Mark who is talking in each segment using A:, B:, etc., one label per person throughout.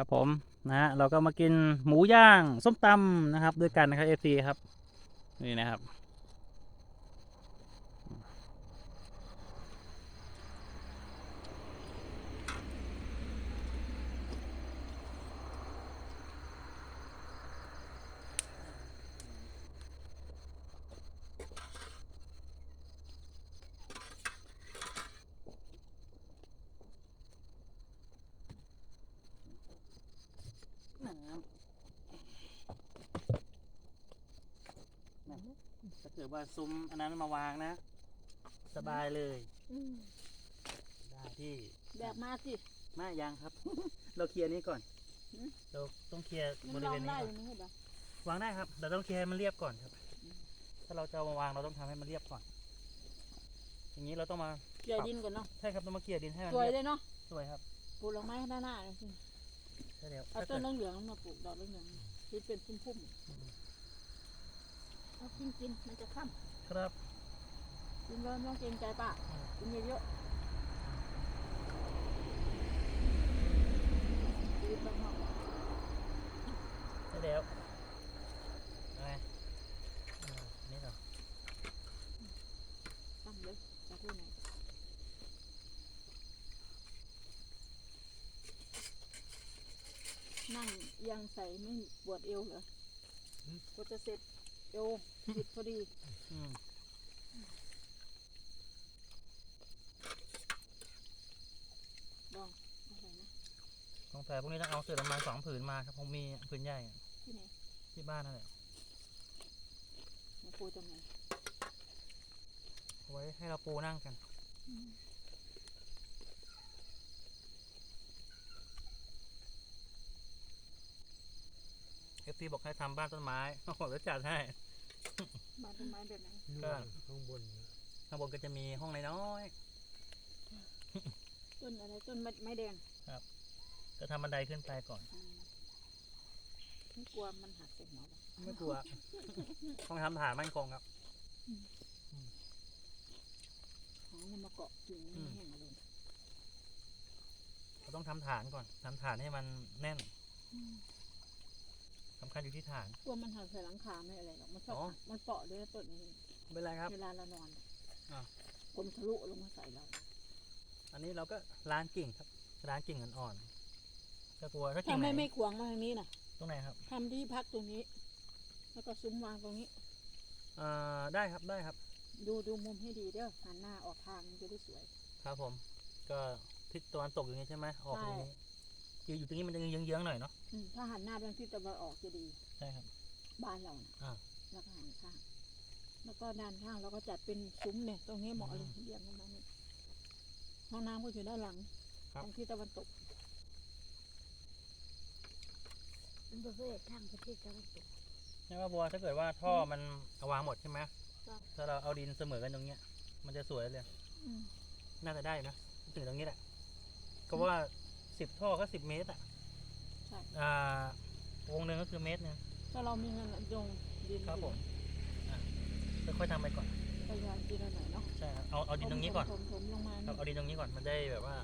A: ครับผมนะฮะเราก็มากินหมูย่างส้มตำนะครับ ด้วยกันนะครับเอฟซีครับ นี่นะครับ น้ำนะถ้า เกิดว่าซุ้มอันนั้นมาวางนะ สบายเลย
B: อืม
A: ได้ที่
B: แบกมาสิ
A: ไม่ยังครับ เราเคลียร์นี้ก่อน
B: หืม
A: เราต้องเคลียร์บ
B: มัน
A: ริ
B: ลอ
A: เว
B: ง
A: ณนี้
B: ได้
A: ก่
B: อ
A: อน
B: ยู่ไม่ใช่เหรอ
A: วางได้ครับแต่ต้องเคลียร์ให้มันเรียบก่อนครับ ถ้าเราจะเอามาวางเราต้องทำให้มันเรียบก่อน อย่างนี้เราต้องมา
B: เกลี่ยดินก่อนเนาะ
A: ใช่ครับต้องมาเกลี่ยดินให้มัน
B: สวย
A: เรียบ
B: เลยเนาะ
A: สวยครับ
B: ปลูกดอกไม้ด้านหน้าเลยสิ
A: ใช่แล้ว
B: เอา
A: ถ้า
B: ต้
A: เกิ
B: น
A: ด
B: เหลืองๆมาปลูกดอกเหลืองๆที่เป็นพุ่มๆ เอากินกินมันจะค่
A: ครับำ
B: กินแล้วไม่ต้องเกรงใจป้ากินเยอะๆชีวิตบ้านนอก
A: ใช่แล้วอะไรอ่านี่เหรอ
B: ตั้งเลยจะพูดไหนนั่งเอียังใส่ไม่ปวดเอวเหรอก็จะเสร็จ เอวผิดพอดี
A: อืม
B: ดองอะไรนะ
A: สงสัยพวกนี้ต้องเอาเสือประมาณสองผืนมาครับผมมีผืนใหญ่อะ
B: ที่ไหน
A: ที่บ้านนั่นแหละ
B: มาปูตรงไหน
A: เอาไว้ให้เราปูนั่งกันเอฟซีบอกให้ทำบ้านต้นไม้โอ้โหแล้วจัดให้
B: บ้านต้นไม้แบบไหน
A: ก็
C: ข้างบนนะ
A: ข้างบนก็จะมีห้องน้อย
B: ต้นอะไรต้นไม้ไม้แดง
A: ๆจะทำบันไดขึ้นไปก่อน
B: อืมไม่กลัวมันหักใส่หัวหรอ
A: ไม่กลัว ต้องทำฐานมั่นคงครับ
B: ของมันมาเกาะกิ่ง
A: อืม
B: แห้งๆเลย
A: เราต้องทำฐานก่อนทำฐานให้มันแน่น สำคัญอยู่ที่ฐาน
B: กลัวมันหักใส่หลังคาไม่อะไรหรอกมันชอบ
A: อ๋อ
B: หักมันเปาะด้วยต้นนี้
A: ไม่เป็นไรครับ
B: เวลาเรานอน
A: อ่า
B: คนทะลุลงมาใส่เรา
A: อันนี้เราก็ล้างกิ่งครับล้างกิ่งอ่อนๆถ้ากลัวถ้ากิ่
B: ถ้าง
A: ไหน
B: ไม่ไม่ขวางมาทางนี้นะ
A: ตรงไหนครับ
B: ทำที่พักตรงนี้ แล้วก็ซุ้มวางตรงนี้
A: เอ่อได้ครับได้ครับ
B: ดูดูมุมให้ดีเด้อหันหน้าออกทางมันจะได้สวย
A: ครับผม ก็ทิศตะวันตกอย่างนี้ใช่ไหมออก
B: ใช่
A: อย่างนี้คืออยู่ตรงนี้มันจะเยื้องๆหน่อยเนาะ
B: อืมถ้าหันหน้าไปทางทิศตะวันออกจะดี
A: ใช่ครับ
B: บ้านเรานะ
A: อ่า
B: แล้วก็หันข้าง แล้วก็ด้านข้างเราก็จัดเป็นซุ้มเนี่ย ตรงนี้เหมาะเลยเรียงกันมาเนี่ยห้องน้ำก็อยู่ด้านหลัง
A: ครับ
B: ทางทิศตะวันตกเป็นประเภททางประเทศตะวันตก
A: ใช่ว่าบัวถ้าเกิดว่าท่อมันเอาวางหมดใช่ไหม
B: ครับ
A: ถ้าเราเอาดินเสมอกันตรงเนี้ย มันจะสวยเลย
B: อืม
A: น่าจะได้นะ ถึงตรงนี้แหละก็ว่าสิบท่อก็สิบเมตรอะ
B: ใช่
A: อ่าวงหนึ่งก็คือเมตรหนึง
B: ถ้าเรามีเงินลงดิน
A: ครับผมอะค่อยๆทำไปก่อน
B: พยายามดินหน่อยเนาะ
A: ใช่ครับเอาเอาดินตรงนี้ก่อน
B: ถมๆถมๆลงมา
A: ครับเอาดินตรงนี้ก่อนมันได้แบบว่า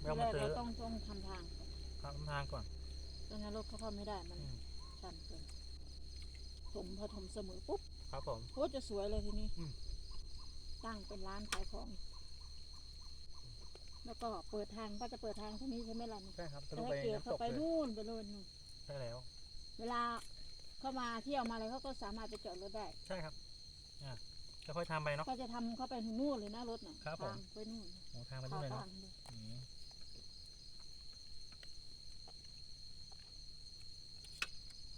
A: ไม่
B: ที
A: ต้อง
B: แร
A: มากซื้อ
B: เราต้องต้องทำทาง
A: ทำทางก่อน
B: ตรงนั้นรถเขาเข้าไม่ได้มัน
A: อืม
B: ชันเกินถมพอถมเสมอปุ๊บ
A: ครับผม
B: โคตรจะสวยเลยทีนี้
A: อืม
B: ตั้งเป็นร้านขายของ แล้วก็เปิดทางก็จะเปิดทางเท่านี้ใช่ไหมล่ะนี่
A: ใช่ครับทะ
B: แต่
A: ลุ
B: ถ้า
A: ไป
B: เกี่ยว
A: น้ำ
B: เข้า
A: ตก
B: ไป
A: เลย
B: นู่นไปเลยนู่น
A: ใช่แล้ว
B: เวลาเข้ามาเที่ยวมาอะไรเขาก็สามารถไปจอดรถได้
A: ใช่ครับอะค่อยๆทำไปเนาะ
B: ก็จะทำเข้าไปถึงนู่นเลยนะรถน่ะ
A: ครับผม
B: ทางไปนู่น
A: โอ้ทางไป
B: ขา
A: ด้วยเลย
B: ทา
A: เนาะ
B: งเลย
A: อืม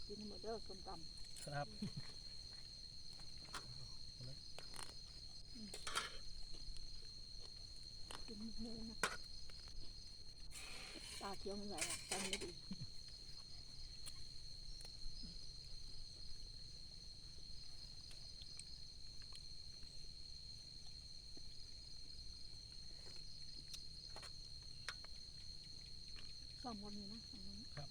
B: กินหมดเด้อส้มต
A: ครับำ
B: กินเนื้อนะตาเขียวมันไหวอะใจไม่ดีสอมก็มีนนี้นะ
A: รับ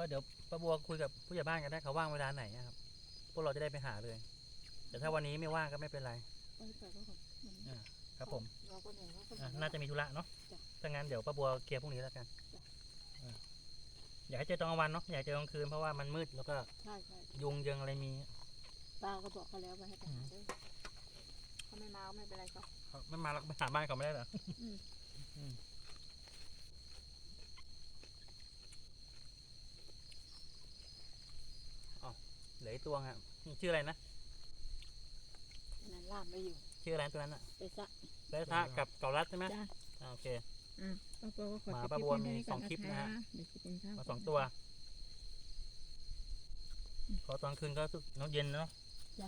A: ก็เดี๋ยวป้าบัวคุยกับผู้ใหญ่บ้านกันได้เขาว่างเวลาไหนอะครับ พวกเราจะได้ไปหาเลย แต่ถ้าวันนี้ไม่ว่างก็ไม่เป็นไร
B: ก็ให้ไปก็ก่อนมัน
A: อ่าครับผม
B: เราก็เหนื่อยแล้วก็
A: อะ
B: เหอย
A: น่าจะมีธุระเนาะ
B: จ้ะ
A: ถ้างั้นเดี๋ยวป้าบัวเคลียร์พรุ่งนี้แล้วกัน
B: จ้ะ
A: อ่าอยากให้เจอตอนกลางวันเนาะอยากเจอกลางคืนเพราะว่ามันมืดแล้วก็
B: ใช่ใช่
A: ยุงยังอะไรมี
B: ตาก็บอกเขาแล้วว่าให้ไปหาด้วยเขาไม่มาก็ไม่เป็นไรก็
A: เขาไม่มาแล้วไปหาบ้านเขาไม่ได้เหรอ
B: อืม
A: อืมอ๋อ เหลืออีกตัวอะชื่ออะไรนะ
B: อันนั้นล่ามไปอยู่
A: ชื่ออะไรตัวนั้นอะ
B: ไปซะ
A: ได้ท่ากับเกาลัดใช่ไหม
B: จ้า
A: อ่าโอเค
B: อะป้าบัวก็ขอ
A: หมา
B: ปิด
A: ป้าบัว
B: คลิป
A: มี
B: นี้
A: สองคลิปนะฮะ
B: เดี๋ยวจะกินข้าว
A: มาสองตัว พอตอนคืนก็รู้สึกน้ำเย็นเนาะ
B: เ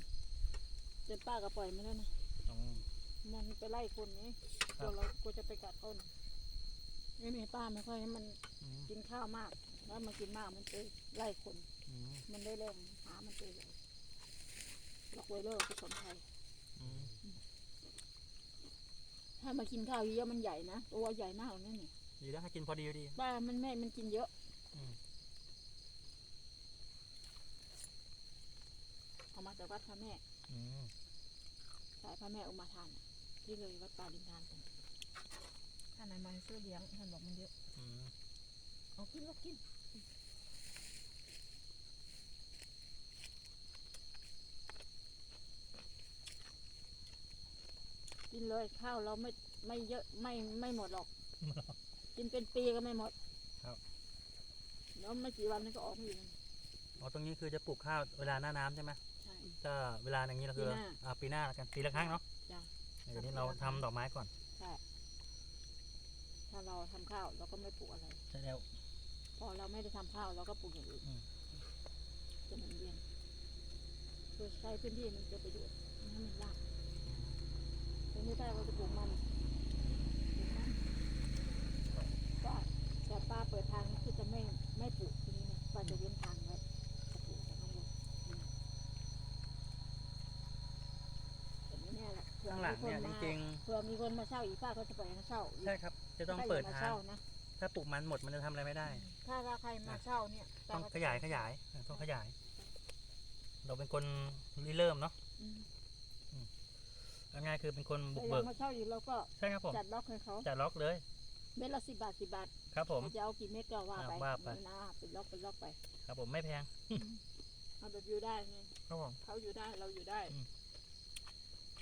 B: ดี๋ยวป้าก็ปล่อยมันแล้วนะ
A: อืม
B: มันไปไล่คนนี้
A: ค
B: ก
A: รั
B: ลั
A: บ
B: วเรากลัวจะไปกัดต้นไม่มีป้าไม่ค่อยให้มัน
A: อืม
B: กินข้าวมาก แล้วมันกินมากมันไปไล่คน
A: อืม
B: มันได้แรงหามันเจอเลยล็อกไวเลอร์ผสมไทย
A: อืม
B: ถ้ามากินข้าวเยอะๆมันใหญ่นะตัวใหญ่มากเลยนะนี่
A: ดีแล้วให้กินพอดีพอดี
B: ป้ามันไม่มันกินเยอะ
A: อืม
B: เอามาจากวัดพระแม่
A: อืม
B: สายพระแม่อุมาทานน่ะที่เลยวัดป่าดินทานตรงท่านนายมาซื้อเลี้ยงท่านบอกมันเยอะ
A: อืม
B: เอากินแล้วกินกินเลยข้าวเราไม่ไม่เยอะไม่ไม่หมดหรอก กินเป็นปีก็ไม่หมด
A: ครับ
B: แล้วไม่กี่วันมันก็ออกมาอยู่นั่น
A: อ๋อตรงนี้คือจะปลูกข้าวเวลาหน้าน้ำใช่ไหม
B: ใช่
A: ถ้าเวลาอย่างนี้เราคือ
B: ปีหน้า
A: อ่าปีหน้าแล้วกันปีละครั้งเนาะ
B: จ้ะ
A: เดี๋ยวนี้เราทำดอกไม้ก่อน
B: ใช่ถ้าเราทำข้าวเราก็ไม่ปลูกอะไร
A: ใช่แล้ว
B: พ อเราไม่ได้ทำข้าวเราก็ปลูกอย่างอื่น
A: อืม
B: จะหมุนเวียนโดยใช้พื้นที่มันเกิดประโยชน์ไม่ให้มันรากแต่นี่ถ้าเราจะปลูกมันปลูกมันก็แต่ป้าเปิดทางคือจะไม่ไม่ปลูกตรงนี้นะป้าจะเว้นทางไว้จะปลูกแต่ข้างบนอืมแต่ไม่แน่แหละผื่อ
A: ข้างหลังเนี่ย
B: มี
A: จ
B: ค
A: ริง
B: เผื่อมีคนมาเช่าอีกป้าก็จะปล่อยให้เขาเช่าอี
A: ๆ
B: ก
A: ใช่ครับ จะต้อง
B: ถ้า
A: เปิด
B: ย่ม
A: ทาง
B: เช่านะ
A: ถ้าปลูกมันหมดมันจะทำอะไรไม่ได้
B: ถ้าถ้าใครมาเช่าเนี่ยป้
A: ต้อง
B: ก็จะ
A: ขยายขยายอะต้องขยาย เราเป็นคนริเริ่มเนาะ
B: อืม
A: เอาง่ายคือเป็นคนบุ
B: แต่
A: ก
B: อ
A: เบิ
B: ยากกมาเช่าอีกเราก็
A: ใช่ครับผม
B: จัดล็อกให้เขา
A: จัดล็อกเลย
B: เม็ดละสิบบาทสิบบาท
A: ครับผม
B: จะเอากี่เม็ดก็ว่า
A: อ่า
B: ไป
A: ว่าไป
B: นี่นะเป็นล็อกเป็นล็อกไป
A: ครับผมไม่แพง
B: เอาแบบอยู่ได้ไง
A: ครับผม
B: เขาอยู่ได้เราอยู่ได้
A: อืม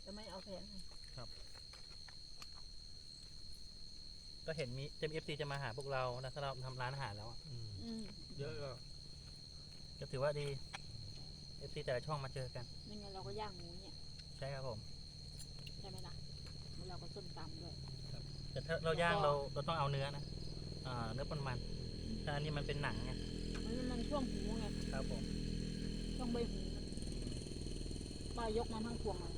B: จะไม่เอาแพงไง
A: ก็เห็นมีเต็มเอฟซีจะมาหาพวกเรานะถ้าเราทำร้านอาหารแล้วอะ
B: อืม
A: เยอะก็ก็ถือว่าดีเอฟซีแต่ละช่องมาเจอกัน
B: ไม่งั้นเราก็ย่างหมูเนี่ย
A: ใช่ครับผม
B: ใช่ไหมล่ะแล้วเราก็ส้มตำด้วย
A: แต่ถ้าเราย่างเราเราต้องเอาเนื้อนะอ่าเนื้อมันมันๆถ้าอันนี้มันเป็นหนังไง
B: มันมันช่วงหูไง
A: ครับผม
B: ช่วงใบหูมันป้ายกมาทั้งพวงเลย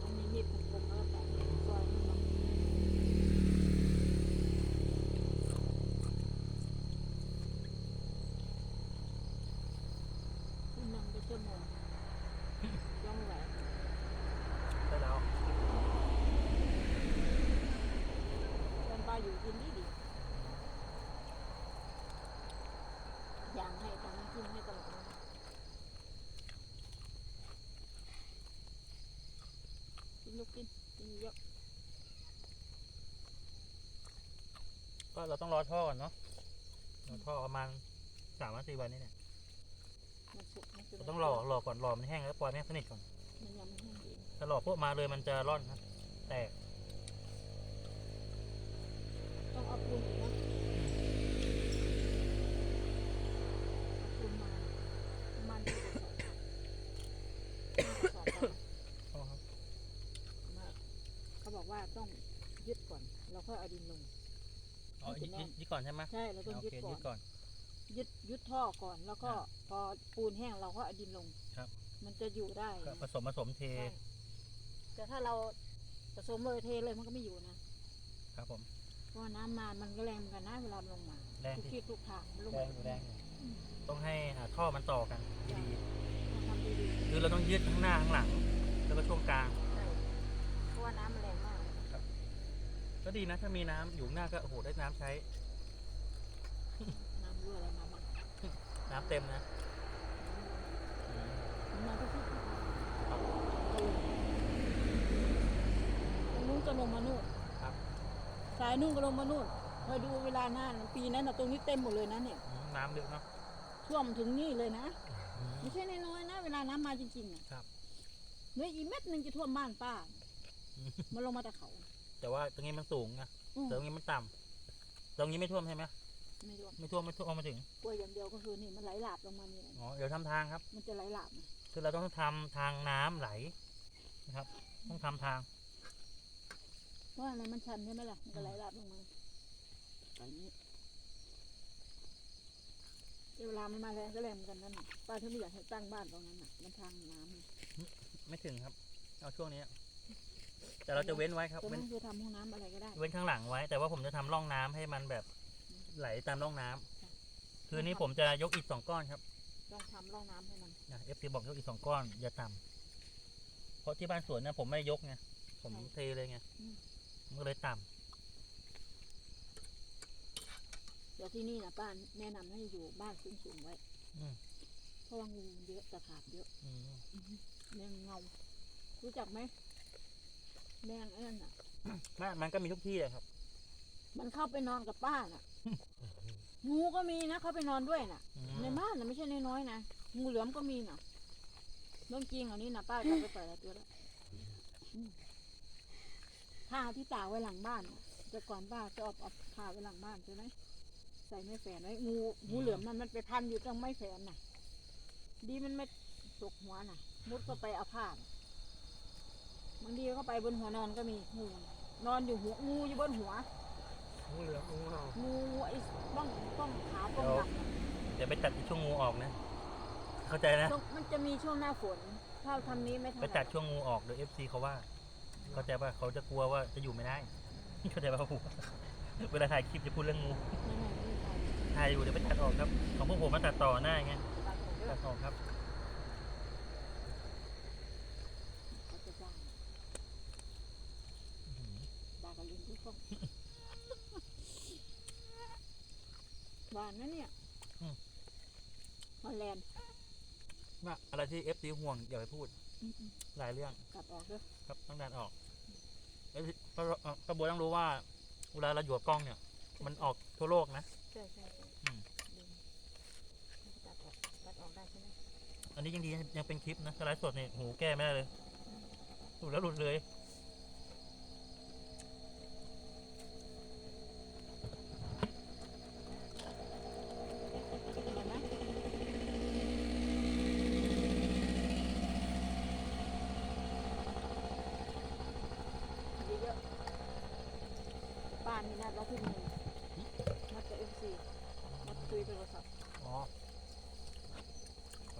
B: ต้องมีมีดคมๆแล้วก็แต่ซอยมันเนาะขึ้นนั่งไปชั่วโมงย่องแหวน
A: ใช่แล้ว
B: ตอนป้าอยู่ กินดีดีย่างให้ตอนนี้กินให้ตลอดเลยกินลูกกินกินเยอะ
A: ก็เราต้องรอท่อก่อนเนาะรอท่อประมาณสามวันสี่วันนี้เนี่ย
B: มันสุกมันสุก
A: เราต้องรอรอก่อนรอมันแห้งแล้วปล่อยมันให้สนิทก่อน
B: มันยังไม่แห้งดี
A: ถ้ารอพวกมาเลยมันจะร่อนครับ แตก
B: ปูนอีกนะปูนมาประมันที่จะใส่ห้ากระสอบไป
A: อ๋อครับ
B: มาเขาบอกว่าต้องยึดก่อน เราค่อยเอาดินลง
A: อ๋อยึดยึดยึดก่อนใช่ไหม
B: ใช่เราต้อง
A: โอ
B: ยึด
A: เค
B: ก่อ
A: ยึ
B: น
A: ดก่อน
B: ยึดยึดท่อก่อนแล้วก็
A: อ่า
B: พอปูนแห้งเราก็เอาดินลง
A: ครับ
B: มันจะอยู่ได้
A: ก็ผสมผสมเท
B: ใช่แต่ถ้าเราผสมเลยเทเลยมันก็ไม่อยู่นะครับ
A: ผม
B: พราะว่าน้ำมามันก็แรงเหมือนกันนะเวลามันลงมา
A: แรง
B: ทุก
A: ที่
B: ที่ทุกทางมันลง
A: แรงอยู่แรงอยู่ต้องให้อ่าท่อมันต่อกันดี
B: ต้องทำดี
A: ๆคือเราต้องยืดข้างหน้าข้างหลัง แล้วก็ช่วงกลาง
B: ๆใช่เพราะว่าน้ำมันแรงมากเลย
A: ครับก็ดีนะถ้ามีน้ำอยู่ข้างหน้าก็โอ้โหได้น้ำใช้
B: น้ำรั่วอะไรมาบ้าง
A: น้ำเต็มนะอืม
B: มันมาทุกที่
A: ครับ
B: ตรงนู้นก็ลงมานู่น
A: ครับ
B: สายนู่นก็ลงมานู่นคอยดูเวลาหน้าน่ะปีนั้นนะตรงนี้เต็มหมดเลยนะเนี่ย
A: อืมน้ำเยอะเนาะ
B: ท่วมถึงนี่เลยนะ
A: อืม
B: ไม่ใช่น้อยๆนะ เวลาน้ำมาจริงๆอะ
A: ครับ
B: เนื้ออีเม็ดหนึ่งจะท่วมบ้านป้า
A: อืม
B: มันลงมาแต่เขา
A: แต่ว่าตรงนี้มันสูงนะ
B: อืม
A: แต่ตรงนี้มันต่ำตรงนี้ไม่ท่วมใช่ไหม
B: ไม่ท่วม
A: ไม่ท่วมไม่ท่วมเอามาถึง
B: กลัวอย่างเดียวก็คือนี่มันไหลหลากลงมานี่แหละ
A: อ๋อเดี๋ยวทำทางครับ
B: มันจะไหลหลากนะ
A: คือเราต้องทำทางน้ำไหลนะครับ ต้องทำทาง
B: เพราะอะไรมันชันใช่ไหมล่ะ มันก็ไหลหลากลงมาแบบนี้เวลามันมาแรงก็แรงเหมือนกันนั่นน่ะป้าถึงไม่อยากให้ตั้งบ้านตรงนั้นน่ะ มันทางน้ำน่ะ
A: ไม่ถึงครับ เอาช่วงนี้ แต่เราจะเว้นไว้ครับ
B: ตรง
A: เว้น
B: นั้นคือทำห้องน้ำอะไรก็ได้
A: เว้นข้างหลังไว้ แต่ว่าผมจะทำร่องน้ำให้มันแบบไหลตามร่องน้ำคือนี้ผมจะยกอิฐสองก้อนครับ
B: ต้องทำร่องน้ำให้มัน
A: นะเอฟซีบอกยกอิฐสองก้อนอย่าต่ำเพราะที่บ้านสวนเนี่ยผมไม่ได้ยกไงผม
B: ใช่
A: เทเลยไง
B: อืม
A: มันก็เลยต่
B: เดี๋ยวที่นี่นะป้าแนะนำให้อยู่บ้านสูงๆไว้ำ
A: อืม
B: เพราะว่างูเยอะตะขาบเยอะ
A: อืม
B: แมงเงา รู้จักไหมแมงไอ้นั่นน่ะ
A: มันมันก็มีทุกที่เลยครับ
B: มันเข้าไปนอนกับป้าน่ะ งูก็มีนะเข้าไปนอนด้วยน่ะ
A: อืม
B: ในบ้านน่ะไม่ใช่น้อยๆนะงูเหลือมก็มีน่ะเรื่องจริงอันนี้นะป้าจะไปปล่อยหลายตัวแล้วอืม ผ้าที่ตากไว้หลังบ้านน่ะแต่ก่อนป้าจะเอาเอาผ้าไว้หลังบ้านใช่ไหมใส่ไม่แฝนไว้งูงูเหลือมมันมันไปพันอยู่ตรงไม่แฝนน่ะ ดีมันไม่ตกหัวน่ะ มุดก็ไปเอาผ้าน่ะบางทีก็ไปบนหัวนอนก็มีงูน่ะนอนอยู่หัวงูอยู่บนหัว
A: งูเหลือมงูเห่า
B: งูไอ้ป้องป้องขาวป้องดำ
A: เดี๋ยวไปตัดช่วงงูออกนะ เข้าใจนะ
B: ช่วงมันจะมีช่วงหน้าฝนถ้าทำนี้ไม่ทัน
A: ไปตัดช่วงงูออกเดี๋ยวเอฟซีเขาว่า เข้าใจป่ะเขาจะกลัวว่าจะอยู่ไม่ได้ เข้าใจป่ะผมเวลาถ่ายคลิปจะพูดเรื่องงู
B: ไม่ไม่ไม่ทัน
A: ถ่ายอยู่เดี๋ยวไปตัดออกครับ ของพวกผมมาตัดต่อหน้าไง
B: ตัดผมเย
A: ตั
B: อะ
A: ดออกครับ
B: เขาจะจ้างด่ากันลิงทุกคนหวานนะเนี่ย
A: อืม
B: ฮอลแลนด์
A: ว่าอะไรที่เอฟซีห่วงอย่าไปพูด
B: อืมอืม
A: หลายเรื่อง
B: กลับออกเด้อ
A: ครับต้องดันออกเอ้ยป้าเอ่อป้าบัวต้องรู้ว่าเวลาเราอยู่กับกล้องเนี่ย มันออกทั่วโลกนะ
B: ใช่ใช่ใช่
A: อืม
B: ลิงตัดออกตัดออกได้ใช่ไหม
A: อันนี้ยังดียังเป็นคลิปนะถ้าไลฟ์สดเนี่ยหูแก้ไม่ได้เลยหลุดแล้วหลุดเลย
B: เห็นไหมเยอะๆป้านนี่นัดเราทุ่มหนึ่งนัดกับเอฟซีนัดคุยโทรศัพท์
A: อ๋อ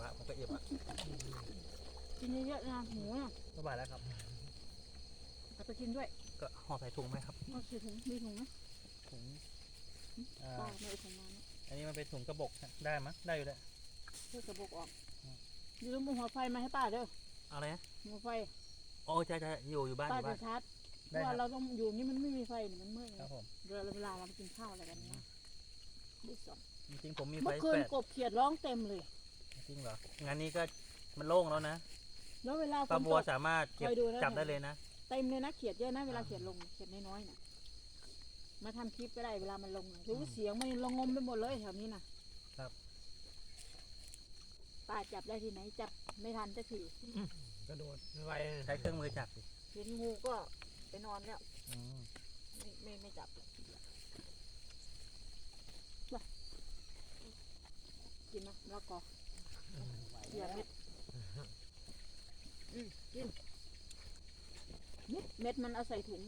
A: ละผมก็เอียบอะ
B: กินเยอะๆนะหมูน่ะ
A: สบายแล้วครับ
B: เอาไปกินด้วย
A: ก็ห่อใส่ถุงไหมครับ
B: เอาใส่ถุงมีถุงไหม
A: ถุงอ่า
B: ไม่ถุงมาเนี่ย
A: อันนี้มันเป็นถุงกระบอกนะได้มั้ยได้อยู่แล้ว
B: เพื่อกระบอกออก
A: อืม
B: อย่าลืมเอหัวไฟมาให้ป้าเด้อ
A: อะไรนะ
B: หัวไฟ
A: โอ้ใช่ใช่อยู่อยู่บ้านอ
B: ป้า
A: ยู่บ้า
B: จะ
A: น
B: ชาร์จ เพ
A: ได้
B: ราะ
A: ค
B: ว่า
A: รับ
B: เราต้องอยู่นี่มันไม่มีไฟเนี่ยมันมืดไง
A: ครับผม
B: เวลาเวลาเราไปกินข้าวอะไรกันนะดิสอง
A: จริงๆผมมีไฟ
B: เมื่อคื
A: แป
B: น
A: ด
B: กบเขียดร้องเต็มเลย
A: จริงเหรองานนี้ก็มันโล่งแล้วนะ
B: แล้วเวลาฝ
A: ป้านบั
B: ต
A: ว
B: ก
A: สามารถเก็บ
B: คอยดูนะ
A: จับได้เลยนะ
B: เต็มเลยนะเขียดเยอะนะเวลาเขียดลงเขียดน้อยๆน่ะ มาทำคลิปก็ได้เวลามันลงน่ะรู้
A: อืม
B: เสียงมันลงงมไปหมดเลยแถวนี้นะครับ ป้าจับได้ที่ไหนจับไม่ทันสักที
C: กระโดดไว
A: ใช้เครื่องมือจับสิ
B: เห็นงูก็ ไปนอนแล้ว
A: อืม
B: ไม่ไม่ไม่จับแล้วว่ะกินนะแล้วก็เสียเม็ดอืมกินเม็ดเม็ดมันเอาใส่ถุง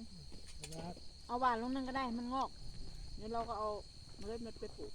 B: เอาหวานลงนั่นก็ได้มันงอกเดี๋ยวเราก็เอาเมล็ดเม็ดไปปลูก